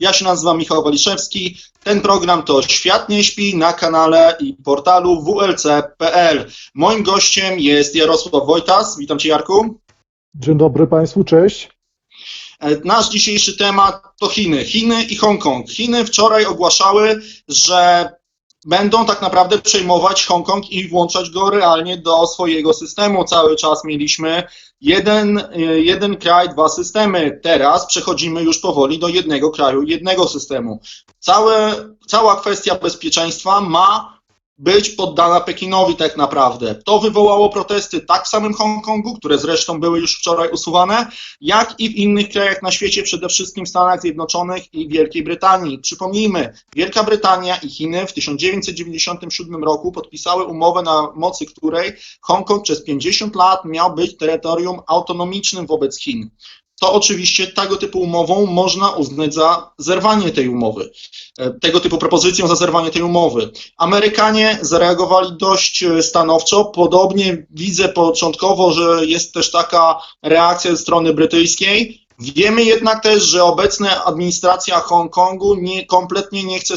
Ja się nazywam Michał Waliszewski. Ten program to Świat nie śpi na kanale i portalu WLC.pl. Moim gościem jest Jarosław Wojtas. Witam Cię Jarku. Dzień dobry Państwu, cześć. E, Nasz dzisiejszy temat to Chiny. Chiny i Hongkong. Chiny wczoraj ogłaszały, że będą tak naprawdę przejmować Hongkong i włączać go realnie do swojego systemu. Cały czas mieliśmy jeden, e, jeden kraj, dwa systemy. Teraz przechodzimy już powoli do jednego kraju, jednego systemu. Całe, cała kwestia bezpieczeństwa ma być poddana Pekinowi tak naprawdę. To wywołało protesty tak w samym Hongkongu, które zresztą były już wczoraj usuwane, jak i w innych krajach na świecie, przede wszystkim w Stanach Zjednoczonych i Wielkiej Brytanii. Przypomnijmy, Wielka Brytania i Chiny w 1997 roku podpisały umowę, na mocy której Hongkong przez 50 lat miał być terytorium autonomicznym wobec Chin. To oczywiście tego typu umową można uznać za zerwanie tej umowy, e, tego typu propozycją za zerwanie tej umowy. Amerykanie zareagowali dość e, stanowczo. Podobnie widzę początkowo, że jest też taka reakcja ze strony brytyjskiej. Wiemy jednak też, że obecna administracja Hongkongu nie, kompletnie nie chce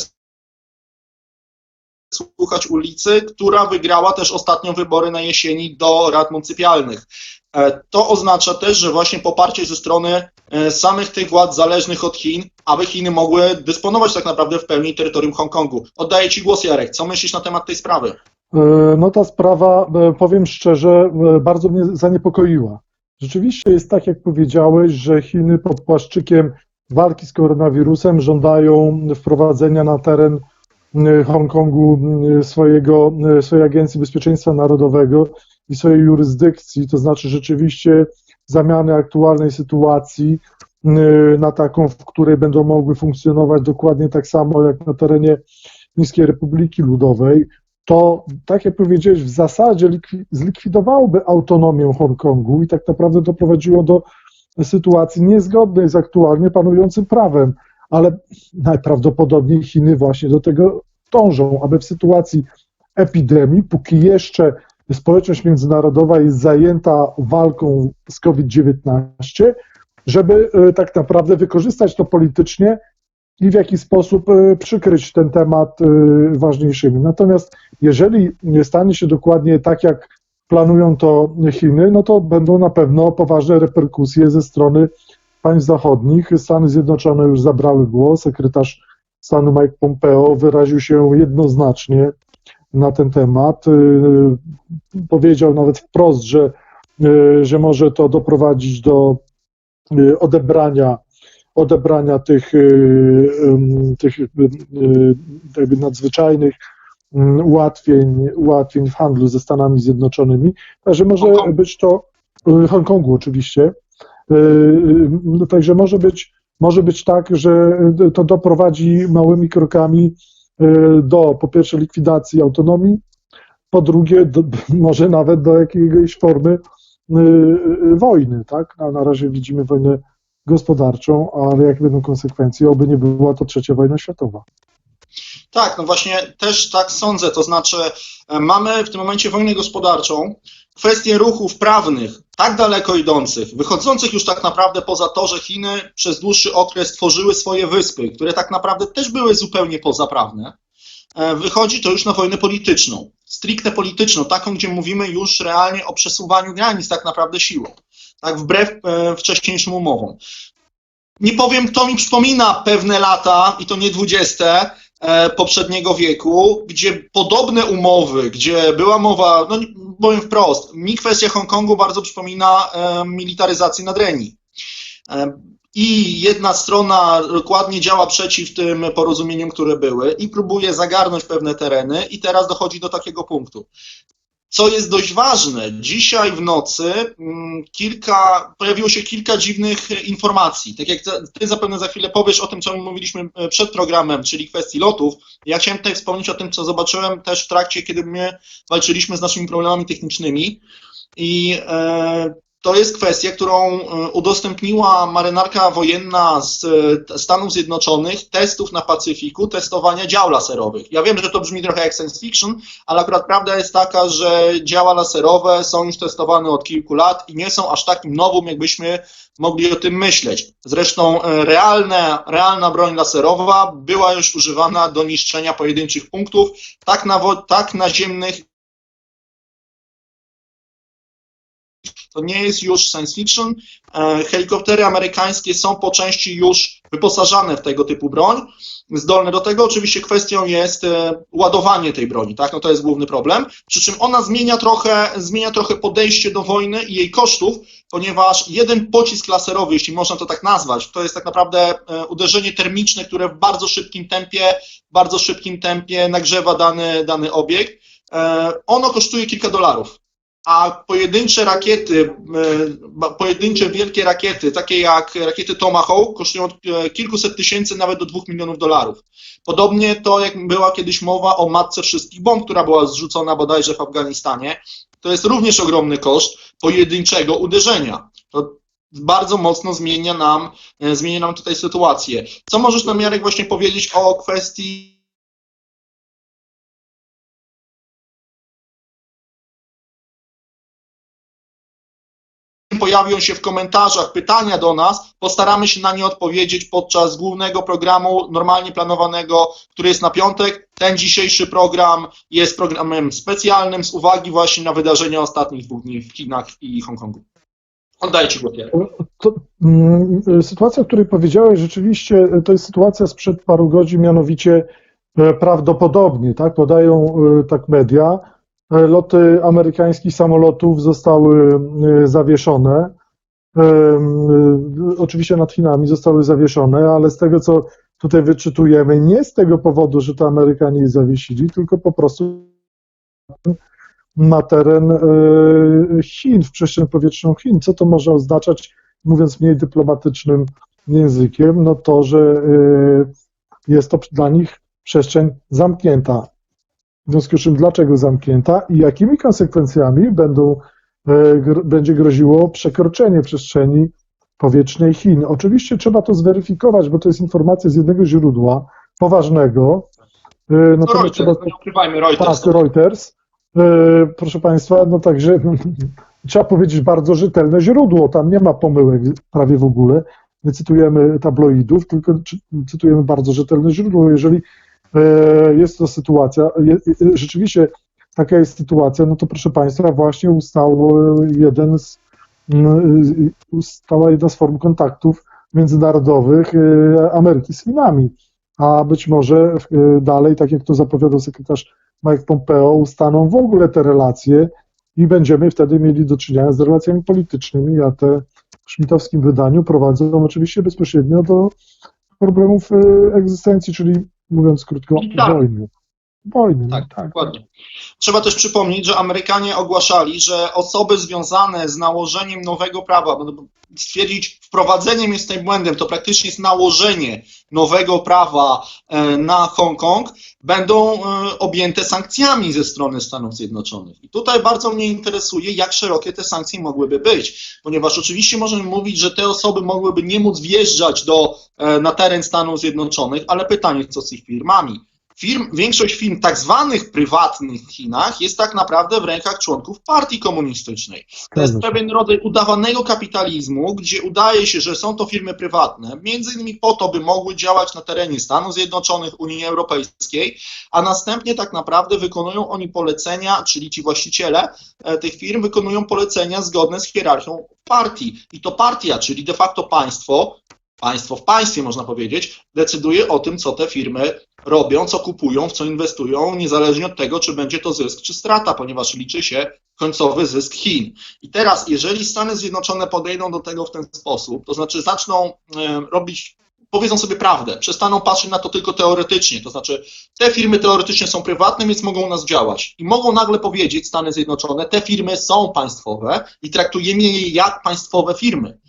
słuchać ulicy, która wygrała też ostatnio wybory na jesieni do rad muncypialnych. E, To oznacza też, że właśnie poparcie ze strony e, samych tych władz zależnych od Chin, aby Chiny mogły dysponować tak naprawdę w pełni terytorium Hongkongu. Oddaję Ci głos, Jarek. Co myślisz na temat tej sprawy? E, No ta sprawa, powiem szczerze, bardzo mnie zaniepokoiła. Rzeczywiście jest tak, jak powiedziałeś, że Chiny pod płaszczykiem walki z koronawirusem żądają wprowadzenia na teren Hongkongu swojego, swojej Agencji Bezpieczeństwa Narodowego i swojej jurysdykcji, to znaczy rzeczywiście zamiany aktualnej sytuacji e, na taką, w której będą mogły funkcjonować dokładnie tak samo jak na terenie Chińskiej Republiki Ludowej, to, tak jak powiedziałeś, w zasadzie likwi- zlikwidowałoby autonomię Hongkongu i tak naprawdę doprowadziło do sytuacji niezgodnej z aktualnie panującym prawem, ale najprawdopodobniej Chiny właśnie do tego dążą, aby w sytuacji epidemii, póki jeszcze społeczność międzynarodowa jest zajęta walką z COVID-19, żeby e, tak naprawdę wykorzystać to politycznie i w jakiś sposób e, przykryć ten temat e, ważniejszymi. Natomiast jeżeli stanie się dokładnie tak, jak planują to Chiny, no to będą na pewno poważne reperkusje ze strony państw zachodnich. Stany Zjednoczone już zabrały głos. Sekretarz stanu Mike Pompeo wyraził się jednoznacznie na ten temat. E, Powiedział nawet wprost, że, e, że może to doprowadzić do odebrania odebrania tych, y, tych y, y, jakby nadzwyczajnych ym, ułatwień, ułatwień w handlu ze Stanami Zjednoczonymi. Także może być to y, Hongkongu oczywiście. Y, y, no Także może być, może być tak, że to doprowadzi małymi krokami y, do po pierwsze likwidacji autonomii, po drugie do, może nawet do jakiejś formy y, y, wojny, tak? A na razie widzimy wojnę gospodarczą, ale jakie będą konsekwencje, oby nie była to trzecia wojna światowa. Tak, no właśnie też tak sądzę. To znaczy, e, mamy w tym momencie wojnę gospodarczą, kwestie ruchów prawnych tak daleko idących, wychodzących już tak naprawdę poza to, że Chiny przez dłuższy okres tworzyły swoje wyspy, które tak naprawdę też były zupełnie pozaprawne. E, Wychodzi to już na wojnę polityczną, stricte polityczną, taką, gdzie mówimy już realnie o przesuwaniu granic tak naprawdę siłą, tak wbrew e, wcześniejszym umowom. Nie powiem, to mi przypomina pewne lata, i to nie dwudzieste, poprzedniego wieku, gdzie podobne umowy, gdzie była mowa, no powiem wprost, mi kwestia Hongkongu bardzo przypomina e, militaryzację Nadrenii. E, I jedna strona dokładnie działa przeciw tym porozumieniom, które były i próbuje zagarnąć pewne tereny i teraz dochodzi do takiego punktu. Co jest dość ważne, dzisiaj w nocy mm, kilka, pojawiło się kilka dziwnych informacji. Tak jak ty zapewne za chwilę powiesz o tym, co mówiliśmy e, przed programem, czyli kwestii lotów. Ja chciałem tutaj wspomnieć o tym, co zobaczyłem też w trakcie, kiedy my walczyliśmy z naszymi problemami technicznymi. I e, to jest kwestia, którą e, udostępniła marynarka wojenna z e, Stanów Zjednoczonych testów na Pacyfiku, testowania dział laserowych. Ja wiem, że to brzmi trochę jak science fiction, ale akurat prawda jest taka, że działa laserowe są już testowane od kilku lat i nie są aż takim nowym, jakbyśmy mogli o tym myśleć. Zresztą e, realne, realna broń laserowa była już używana do niszczenia pojedynczych punktów, tak, na, tak naziemnych, to nie jest już science fiction. E, Helikoptery amerykańskie są po części już wyposażane w tego typu broń. Zdolne do tego oczywiście kwestią jest e, ładowanie tej broni, tak? No to jest główny problem. Przy czym ona zmienia trochę, zmienia trochę podejście do wojny i jej kosztów, ponieważ jeden pocisk laserowy, jeśli można to tak nazwać, to jest tak naprawdę e, uderzenie termiczne, które w bardzo szybkim tempie, bardzo szybkim tempie nagrzewa dany, dany obiekt. Ono kosztuje kilka dolarów a pojedyncze rakiety, pojedyncze wielkie rakiety, takie jak rakiety Tomahawk, kosztują od e, kilkuset tysięcy nawet do dwóch milionów dolarów. Podobnie to, jak była kiedyś mowa o matce wszystkich bomb, która była zrzucona bodajże w Afganistanie, to jest również ogromny koszt pojedynczego uderzenia. To bardzo mocno zmienia nam, e, zmienia nam tutaj sytuację. Co możesz nam, Jarek, właśnie powiedzieć o kwestii pojawią się w komentarzach pytania do nas, postaramy się na nie odpowiedzieć podczas głównego programu normalnie planowanego, który jest na piątek. Ten dzisiejszy program jest programem specjalnym z uwagi właśnie na wydarzenia ostatnich dwóch dni w Chinach i Hongkongu. Oddaję Ci głos. Mm, sytuacja, o której powiedziałeś, rzeczywiście e, to jest sytuacja sprzed paru godzin, mianowicie e, prawdopodobnie, tak, podają e, tak media, loty amerykańskich samolotów zostały e, zawieszone. E, e, Oczywiście nad Chinami zostały zawieszone, ale z tego, co tutaj wyczytujemy, nie z tego powodu, że to Amerykanie zawiesili, tylko po prostu na teren e, Chin, w przestrzeń powietrzną Chin. Co to może oznaczać, mówiąc mniej dyplomatycznym językiem? No to, że e, jest to dla nich przestrzeń zamknięta. W związku z czym, dlaczego zamknięta i jakimi konsekwencjami będą, e, będzie groziło przekroczenie przestrzeni powietrznej Chin? Oczywiście trzeba to zweryfikować, bo to jest informacja z jednego źródła poważnego. E, No Natomiast Reuters, trzeba no nie ukrywajmy, Reuters. tak, Reuters. E, Proszę Państwa, no także trzeba powiedzieć bardzo rzetelne źródło. Tam nie ma pomyłek prawie w ogóle. Nie cytujemy tabloidów, tylko cytujemy bardzo rzetelne źródło. Jeżeli jest to sytuacja, rzeczywiście taka jest sytuacja, no to proszę Państwa, właśnie ustał e, jeden z, m, ustała jedna z form kontaktów międzynarodowych e, Ameryki z Chinami. A być może e, dalej, tak jak to zapowiadał sekretarz Mike Pompeo, ustaną w ogóle te relacje i będziemy wtedy mieli do czynienia z relacjami politycznymi, a te w szmitowskim wydaniu prowadzą oczywiście bezpośrednio do problemów e, egzystencji, czyli mówiąc krótko, Tak. Wojny. No Tak, tak. Dokładnie. Trzeba też przypomnieć, że Amerykanie ogłaszali, że osoby związane z nałożeniem nowego prawa, stwierdzić wprowadzeniem jest tutaj błędem, to praktycznie jest nałożenie nowego prawa e, na Hongkong, będą e, objęte sankcjami ze strony Stanów Zjednoczonych. I tutaj bardzo mnie interesuje, jak szerokie te sankcje mogłyby być, ponieważ oczywiście możemy mówić, że te osoby mogłyby nie móc wjeżdżać do, e, na teren Stanów Zjednoczonych, ale pytanie, co z ich firmami? Firm, większość firm tak zwanych prywatnych w Chinach jest tak naprawdę w rękach członków partii komunistycznej. To jest pewien rodzaj udawanego kapitalizmu, gdzie udaje się, że są to firmy prywatne, między innymi po to, by mogły działać na terenie Stanów Zjednoczonych, Unii Europejskiej, a następnie tak naprawdę wykonują oni polecenia, czyli ci właściciele e, tych firm wykonują polecenia zgodne z hierarchią partii. I to partia, czyli de facto państwo, państwo w państwie można powiedzieć, decyduje o tym, co te firmy robią, co kupują, w co inwestują, niezależnie od tego, czy będzie to zysk, czy strata, ponieważ liczy się końcowy zysk Chin. I teraz, jeżeli Stany Zjednoczone podejdą do tego w ten sposób, to znaczy zaczną e, robić, powiedzą sobie prawdę, przestaną patrzeć na to tylko teoretycznie, to znaczy te firmy teoretycznie są prywatne, więc mogą u nas działać. I mogą nagle powiedzieć Stany Zjednoczone, te firmy są państwowe i traktujemy je jak państwowe firmy.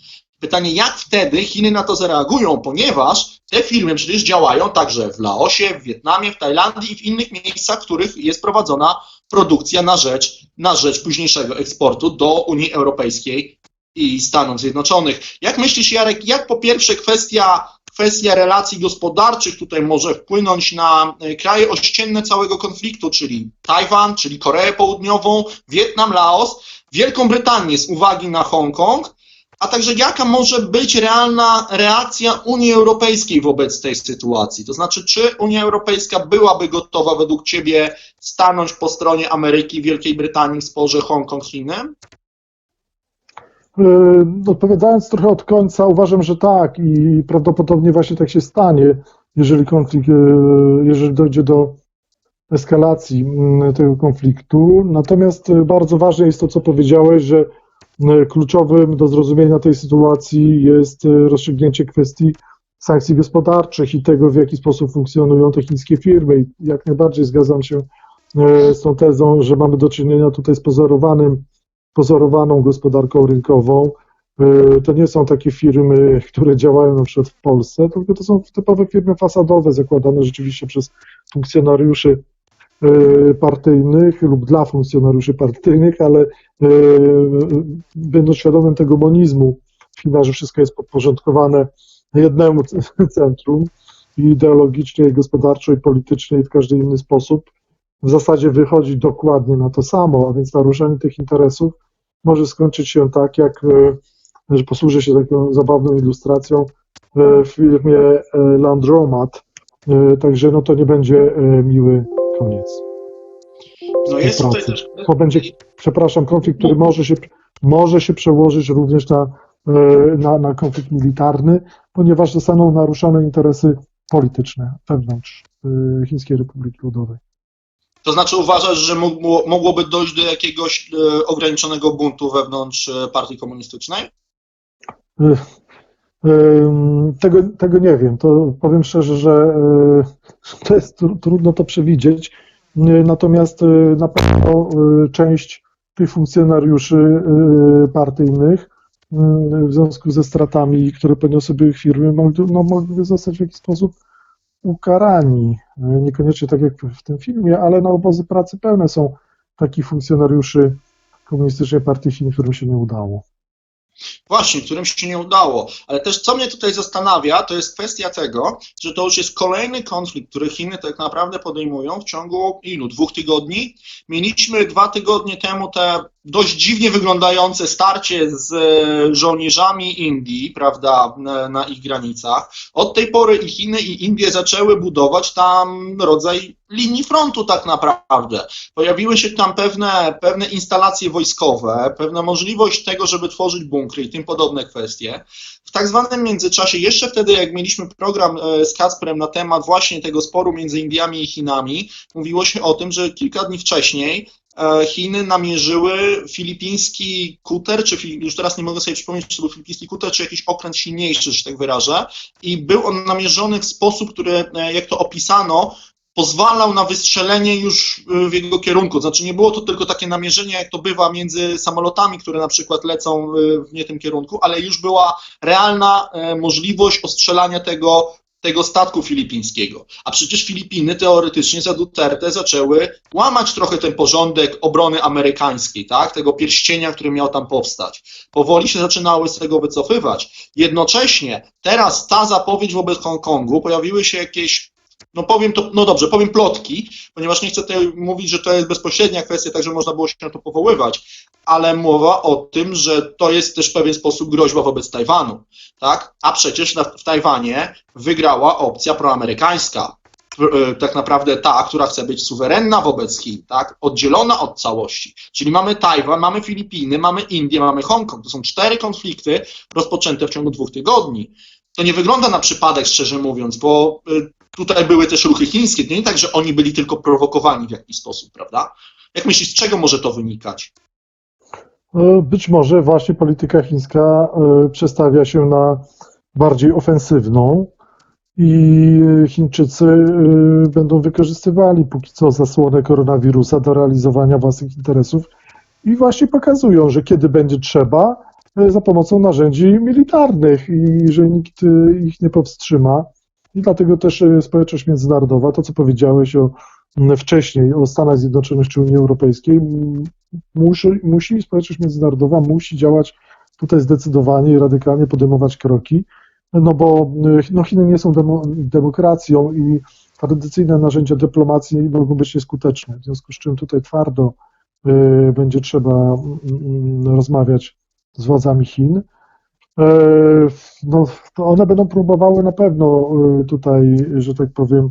Pytanie, jak wtedy Chiny na to zareagują, ponieważ te firmy przecież działają także w Laosie, w Wietnamie, w Tajlandii i w innych miejscach, w których jest prowadzona produkcja na rzecz, na rzecz późniejszego eksportu do Unii Europejskiej i Stanów Zjednoczonych. Jak myślisz, Jarek, jak po pierwsze kwestia, kwestia relacji gospodarczych tutaj może wpłynąć na e, kraje ościenne całego konfliktu, czyli Tajwan, czyli Koreę Południową, Wietnam, Laos, Wielką Brytanię z uwagi na Hongkong, a także jaka może być realna reakcja Unii Europejskiej wobec tej sytuacji? To znaczy, czy Unia Europejska byłaby gotowa według Ciebie stanąć po stronie Ameryki, Wielkiej Brytanii w sporze Hongkong-Chiny? E, Odpowiadając trochę od końca, uważam, że tak i prawdopodobnie właśnie tak się stanie, jeżeli konflikt, e, jeżeli dojdzie do eskalacji mm, tego konfliktu. Natomiast e, bardzo ważne jest to, co powiedziałeś, że kluczowym do zrozumienia tej sytuacji jest e, rozstrzygnięcie kwestii sankcji gospodarczych i tego, w jaki sposób funkcjonują te chińskie firmy. I jak najbardziej zgadzam się e, z tą tezą, że mamy do czynienia tutaj z pozorowanym pozorowaną gospodarką rynkową. To nie są takie firmy, które działają na przykład w Polsce, tylko to są typowe firmy fasadowe, zakładane rzeczywiście przez funkcjonariuszy partyjnych lub dla funkcjonariuszy partyjnych, ale y, będąc świadomym tego monizmu, China, że wszystko jest podporządkowane jednemu centrum i ideologicznie, i gospodarczo, i politycznie, i w każdy inny sposób, w zasadzie wychodzi dokładnie na to samo, a więc naruszenie tych interesów może skończyć się tak, jak, e, że posłużę się taką zabawną ilustracją w firmie Landromat, także no to nie będzie miły koniec. No jest pracy. też. To będzie, przepraszam, konflikt, który może się, może się przełożyć również na, e, na, na konflikt militarny, ponieważ zostaną naruszone interesy polityczne wewnątrz e, Chińskiej Republiki Ludowej. To znaczy uważasz, że mogło, mogłoby dojść do jakiegoś e, ograniczonego buntu wewnątrz partii komunistycznej? Tego, tego nie wiem. To powiem szczerze, że y, to jest tru- trudno to przewidzieć. Y, Natomiast y, na pewno część tych funkcjonariuszy partyjnych w związku ze stratami, które poniosłyby ich firmy, no, zostać w jakiś sposób ukarani. Niekoniecznie tak jak w tym filmie, ale na obozy pracy pełne są takich funkcjonariuszy Komunistycznej Partii Chin, którym się nie udało. Właśnie, którym się nie udało. Ale też co mnie tutaj zastanawia, to jest kwestia tego, że to już jest kolejny konflikt, który Chiny tak naprawdę podejmują w ciągu ilu? Dwóch tygodni? Mieliśmy dwa tygodnie temu te dość dziwnie wyglądające starcie z e, żołnierzami Indii, prawda, na, ich granicach. Od tej pory i Chiny, i Indie zaczęły budować tam rodzaj linii frontu tak naprawdę. Pojawiły się tam pewne, pewne instalacje wojskowe, pewna możliwość tego, żeby tworzyć bunkry i tym podobne kwestie. W tak zwanym międzyczasie, jeszcze wtedy jak mieliśmy program e, z Kacprem na temat właśnie tego sporu między Indiami i Chinami, mówiło się o tym, że kilka dni wcześniej Chiny namierzyły filipiński kuter, czy już teraz nie mogę sobie przypomnieć, czy to był filipiński kuter, czy jakiś okręt silniejszy, że tak wyrażę, i był on namierzony w sposób, który, e, jak to opisano, pozwalał na wystrzelenie już y, w jego kierunku. Znaczy nie było to tylko takie namierzenie, jak to bywa między samolotami, które na przykład lecą w nie tym kierunku, ale już była realna e, możliwość ostrzelania tego, tego statku filipińskiego. A przecież Filipiny teoretycznie za Duterte zaczęły łamać trochę ten porządek obrony amerykańskiej, tak? tego pierścienia, który miał tam powstać. Powoli się zaczynały z tego wycofywać. Jednocześnie teraz ta zapowiedź wobec Hongkongu, pojawiły się jakieś no powiem to, no dobrze, powiem plotki, ponieważ nie chcę tutaj mówić, że to jest bezpośrednia kwestia, także można było się na to powoływać, ale mowa o tym, że to jest też w pewien sposób groźba wobec Tajwanu, tak? A przecież na, w Tajwanie wygrała opcja proamerykańska, e, tak naprawdę ta, która chce być suwerenna wobec Chin, tak? Oddzielona od całości. Czyli mamy Tajwan, mamy Filipiny, mamy Indię, mamy Hongkong. To są cztery konflikty rozpoczęte w ciągu dwóch tygodni. To nie wygląda na przypadek, szczerze mówiąc, bo y, tutaj były też ruchy chińskie. To nie tak, że oni byli tylko prowokowani w jakiś sposób, prawda? Jak myślisz, z czego może to wynikać? E, Być może właśnie polityka chińska e, przestawia się na bardziej ofensywną i Chińczycy e, będą wykorzystywali póki co zasłonę koronawirusa do realizowania własnych interesów i właśnie pokazują, że kiedy będzie trzeba, za pomocą narzędzi militarnych i że nikt ich nie powstrzyma. I dlatego też e, społeczność międzynarodowa, to co powiedziałeś o, m, wcześniej o Stanach Zjednoczonych czy Unii Europejskiej, musi, musi społeczność międzynarodowa musi działać tutaj zdecydowanie i radykalnie podejmować kroki, no bo y, no Chiny nie są demo, demokracją i tradycyjne narzędzia dyplomacji mogą być nieskuteczne, w związku z czym tutaj twardo y, będzie trzeba mm, rozmawiać z władzami Chin. E, No, one będą próbowały na pewno y, tutaj, że tak powiem,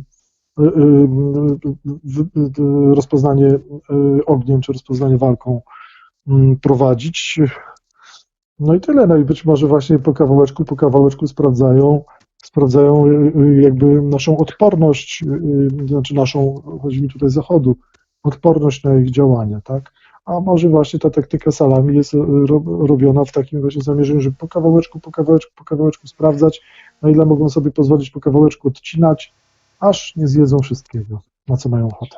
y, rozpoznanie ogniem czy rozpoznanie walką mm, prowadzić. No i tyle. No i być może właśnie po kawałeczku, po kawałeczku sprawdzają, sprawdzają jakby naszą odporność, znaczy naszą, chodzi mi tutaj Zachodu, odporność na ich działania, tak? A może właśnie ta taktyka salami jest ro- robiona w takim właśnie zamierzeniu, żeby po kawałeczku, po kawałeczku, po kawałeczku sprawdzać, na ile mogą sobie pozwolić po kawałeczku odcinać, aż nie zjedzą wszystkiego, na co mają ochotę.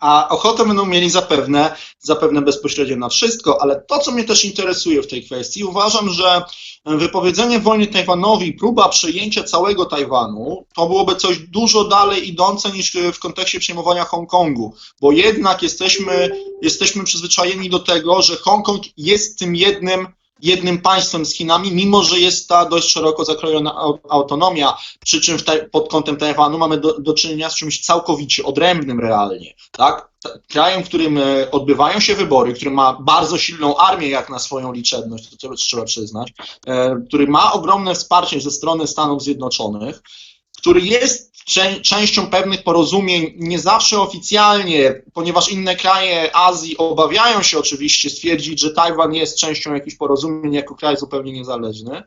A ochotę będą mieli zapewne, zapewne bezpośrednio na wszystko, ale to, co mnie też interesuje w tej kwestii, uważam, że wypowiedzenie wojny Tajwanowi, próba przejęcia całego Tajwanu, to byłoby coś dużo dalej idące niż w kontekście przejmowania Hongkongu, bo jednak jesteśmy, jesteśmy przyzwyczajeni do tego, że Hongkong jest tym jednym, jednym państwem z Chinami, mimo że jest ta dość szeroko zakrojona au- autonomia, przy czym taj- pod kątem Tajwanu mamy do, do czynienia z czymś całkowicie odrębnym realnie. Tak? Ta- Krajem, w którym e, odbywają się wybory, który ma bardzo silną armię jak na swoją liczebność, to trzeba, trzeba przyznać, e, który ma ogromne wsparcie ze strony Stanów Zjednoczonych, który jest czę- częścią pewnych porozumień, nie zawsze oficjalnie, ponieważ inne kraje Azji obawiają się oczywiście stwierdzić, że Tajwan jest częścią jakichś porozumień jako kraj zupełnie niezależny.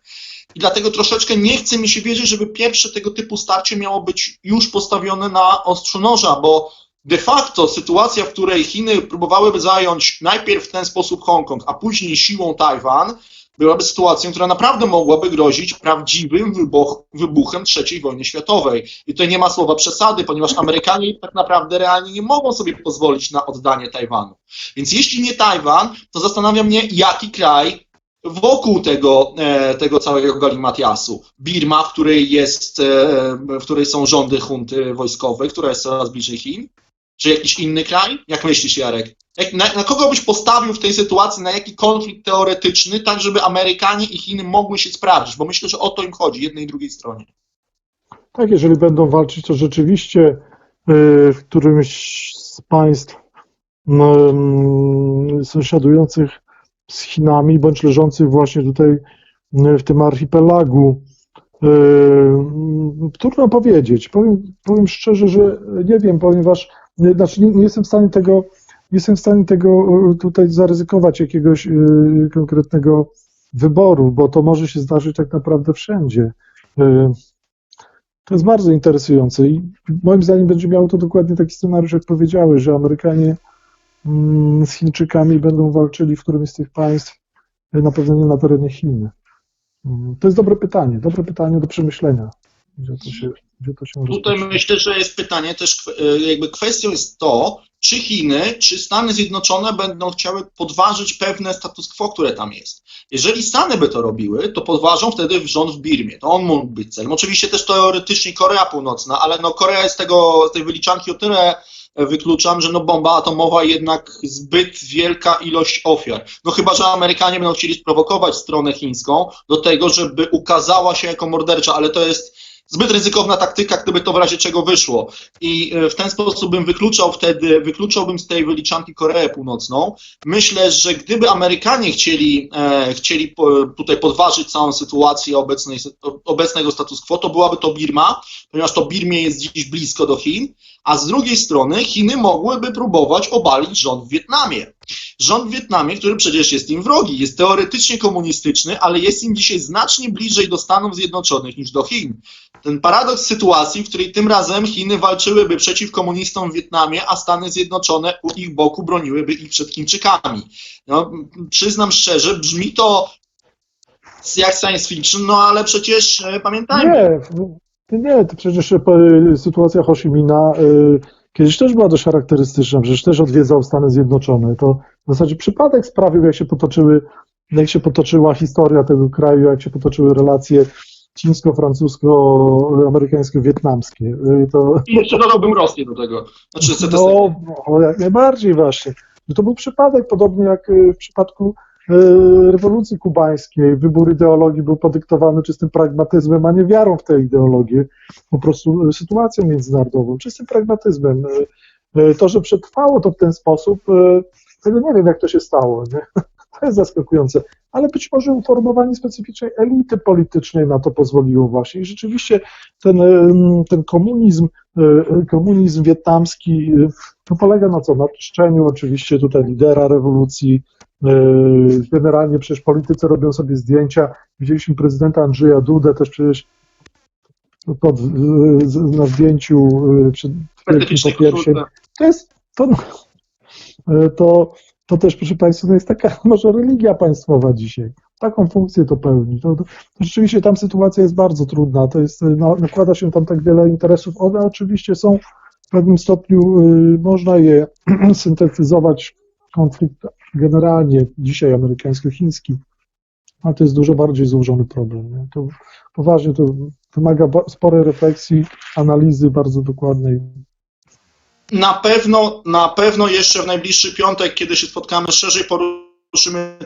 I dlatego troszeczkę nie chce mi się wierzyć, żeby pierwsze tego typu starcie miało być już postawione na ostrzu noża, bo de facto sytuacja, w której Chiny próbowałyby zająć najpierw w ten sposób Hongkong, a później siłą Tajwan, byłaby sytuacją, która naprawdę mogłaby grozić prawdziwym wybuch, wybuchem III wojny światowej. I tutaj nie ma słowa przesady, ponieważ Amerykanie tak naprawdę realnie nie mogą sobie pozwolić na oddanie Tajwanu. Więc jeśli nie Tajwan, to zastanawia mnie, jaki kraj wokół tego, e, tego całego galimatiasu. Birma, w której, jest, e, w której są rządy hunty wojskowej, która jest coraz bliżej Chin? Czy jakiś inny kraj? Jak myślisz, Jarek? Jak, na, na kogo byś postawił w tej sytuacji, na jaki konflikt teoretyczny, tak żeby Amerykanie i Chiny mogły się sprawdzić? Bo myślę, że o to im chodzi, jednej i drugiej stronie. Tak, jeżeli będą walczyć, to rzeczywiście y, w którymś z państw no, mm, sąsiadujących z Chinami, bądź leżących właśnie tutaj y, w tym archipelagu, trudno powiedzieć. Powiem, powiem szczerze, że nie wiem, ponieważ znaczy nie, nie jestem w stanie tego, nie jestem w stanie tego y, tutaj zaryzykować jakiegoś y, konkretnego wyboru, bo to może się zdarzyć tak naprawdę wszędzie. To jest bardzo interesujące i moim zdaniem będzie miało to dokładnie taki scenariusz, jak powiedziałeś, że Amerykanie mm, z Chińczykami będą walczyli w którymś z tych państw, na pewno nie na terenie Chin. Mm, To jest dobre pytanie, dobre pytanie do przemyślenia, gdzie to się, gdzie to się Tutaj myślę, że jest pytanie też, e, jakby kwestią jest to, czy Chiny, czy Stany Zjednoczone będą chciały podważyć pewne status quo, które tam jest. Jeżeli Stany by to robiły, to podważą wtedy rząd w Birmie. To on mógł być celem. Oczywiście też teoretycznie Korea Północna, ale no Korea jest tego, z tej wyliczanki o tyle e, wykluczam, że no bomba atomowa jednak zbyt wielka ilość ofiar. No chyba, że Amerykanie będą chcieli sprowokować stronę chińską do tego, żeby ukazała się jako mordercza, ale to jest zbyt ryzykowna taktyka, gdyby to w razie czego wyszło. I e, w ten sposób bym wykluczał wtedy, wykluczałbym z tej wyliczanki Koreę Północną. Myślę, że gdyby Amerykanie chcieli, e, chcieli tutaj podważyć całą sytuację obecnej, obecnego status quo, to byłaby to Birma, ponieważ to Birmie jest dziś blisko do Chin, a z drugiej strony Chiny mogłyby próbować obalić rząd w Wietnamie. Rząd w Wietnamie, który przecież jest im wrogi, jest teoretycznie komunistyczny, ale jest im dzisiaj znacznie bliżej do Stanów Zjednoczonych niż do Chin. Ten paradoks sytuacji, w której tym razem Chiny walczyłyby przeciw komunistom w Wietnamie, a Stany Zjednoczone u ich boku broniłyby ich przed Chińczykami. No, przyznam szczerze, brzmi to jak science fiction, no ale przecież e, pamiętajmy. Nie, nie, to przecież e, sytuacja Ho Chi Minha e, kiedyś też była dość charakterystyczna, przecież też odwiedzał Stany Zjednoczone. To w zasadzie przypadek sprawił, jak się potoczyły, jak się potoczyła historia tego kraju, jak się potoczyły relacje chińsko-francusko-amerykańsko-wietnamskie. E, To, I jeszcze dodałbym Rosję do tego. Znaczy, no, no, jak najbardziej właśnie. No to był przypadek, podobnie jak e, w przypadku e, rewolucji kubańskiej, wybór ideologii był podyktowany czystym pragmatyzmem, a nie wiarą w tę ideologię, po prostu e, sytuacją międzynarodową, czystym pragmatyzmem. E, e, To, że przetrwało to w ten sposób, e, tego nie wiem, jak to się stało. Nie? To jest zaskakujące, ale być może uformowanie specyficznej elity politycznej na to pozwoliło właśnie. I rzeczywiście ten, ten komunizm, e, komunizm wietnamski e, to polega na co? Na czczeniu oczywiście tutaj lidera rewolucji. e, Generalnie przecież politycy robią sobie zdjęcia. Widzieliśmy prezydenta Andrzeja Dudę też przecież pod, na zdjęciu przed Wielkim Popiersiem. To jest, to, to, to też, proszę Państwa, to jest taka może religia państwowa dzisiaj. Taką funkcję to pełni. To, to, rzeczywiście tam sytuacja jest bardzo trudna. To jest, na, nakłada się tam tak wiele interesów. One oczywiście są w pewnym stopniu, y, można je syntetyzować konflikt generalnie dzisiaj amerykańsko-chiński, ale to jest dużo bardziej złożony problem. Nie? To poważnie to wymaga sporej refleksji, analizy bardzo dokładnej. Na pewno, na pewno jeszcze w najbliższy piątek, kiedy się spotkamy, szerzej poruszymy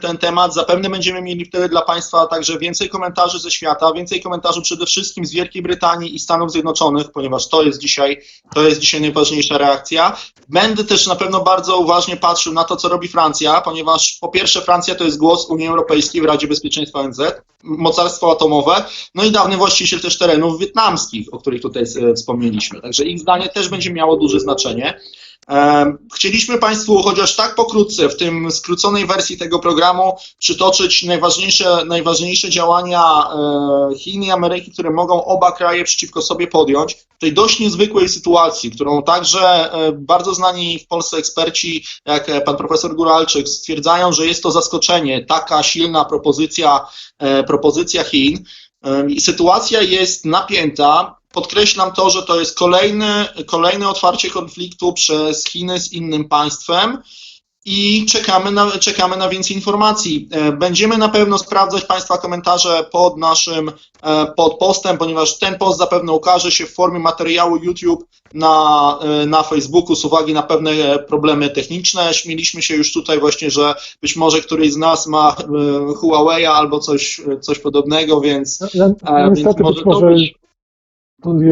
ten temat. Zapewne będziemy mieli wtedy dla Państwa także więcej komentarzy ze świata, więcej komentarzy przede wszystkim z Wielkiej Brytanii i Stanów Zjednoczonych, ponieważ to jest dzisiaj, to jest dzisiaj najważniejsza reakcja. Będę też na pewno bardzo uważnie patrzył na to, co robi Francja, ponieważ po pierwsze Francja to jest głos Unii Europejskiej w Radzie Bezpieczeństwa ONZ, mocarstwo atomowe, no i dawny właściciel też terenów wietnamskich, o których tutaj e, wspomnieliśmy. Także ich zdanie też będzie miało duże znaczenie. Chcieliśmy Państwu chociaż tak pokrótce w tym skróconej wersji tego programu przytoczyć najważniejsze, najważniejsze działania e, Chin i Ameryki, które mogą oba kraje przeciwko sobie podjąć w tej dość niezwykłej sytuacji, którą także e, bardzo znani w Polsce eksperci, jak e, pan profesor Guralczyk, stwierdzają, że jest to zaskoczenie, taka silna propozycja, propozycja Chin. I sytuacja jest napięta. Podkreślam to, że to jest kolejny, kolejne otwarcie konfliktu przez Chiny z innym państwem i czekamy na, czekamy na więcej informacji. E, Będziemy na pewno sprawdzać Państwa komentarze pod naszym e, pod postem, ponieważ ten post zapewne ukaże się w formie materiału YouTube na, e, na Facebooku z uwagi na pewne problemy techniczne. Śmieliśmy się już tutaj właśnie, że być może któryś z nas ma e, Huawei albo coś, coś podobnego, więc Ja, a, ja, więc niestety może być może być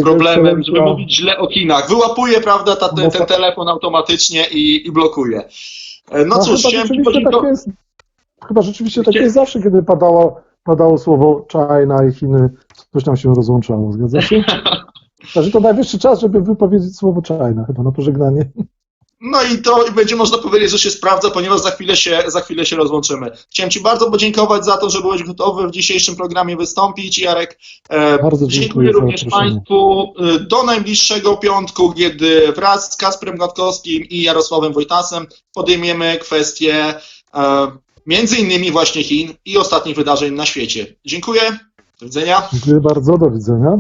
problemem, żeby mówić źle o kinach. Wyłapuje, prawda, ta, ten, ten telefon automatycznie i, i blokuje. E, No cóż, chyba rzeczywiście tak podziękować. jest. Chyba rzeczywiście tak jest zawsze, kiedy padało, padało słowo China i Chiny, coś nam się rozłączało, zgadza się? Także to najwyższy czas, żeby wypowiedzieć słowo China chyba na pożegnanie. No i to będzie można powiedzieć, że się sprawdza, ponieważ za chwilę się, za chwilę się rozłączymy. Chciałem Ci bardzo podziękować za to, że byłeś gotowy w dzisiejszym programie wystąpić, Jarek. E, Bardzo dziękuję Dziękuję również. Państwu. E, Do najbliższego piątku, kiedy wraz z Kasprem Gładkowskim i Jarosławem Wojtasem podejmiemy kwestię e, między innymi właśnie Chin i ostatnich wydarzeń na świecie. Dziękuję. Do widzenia. Dziękuję bardzo, do widzenia.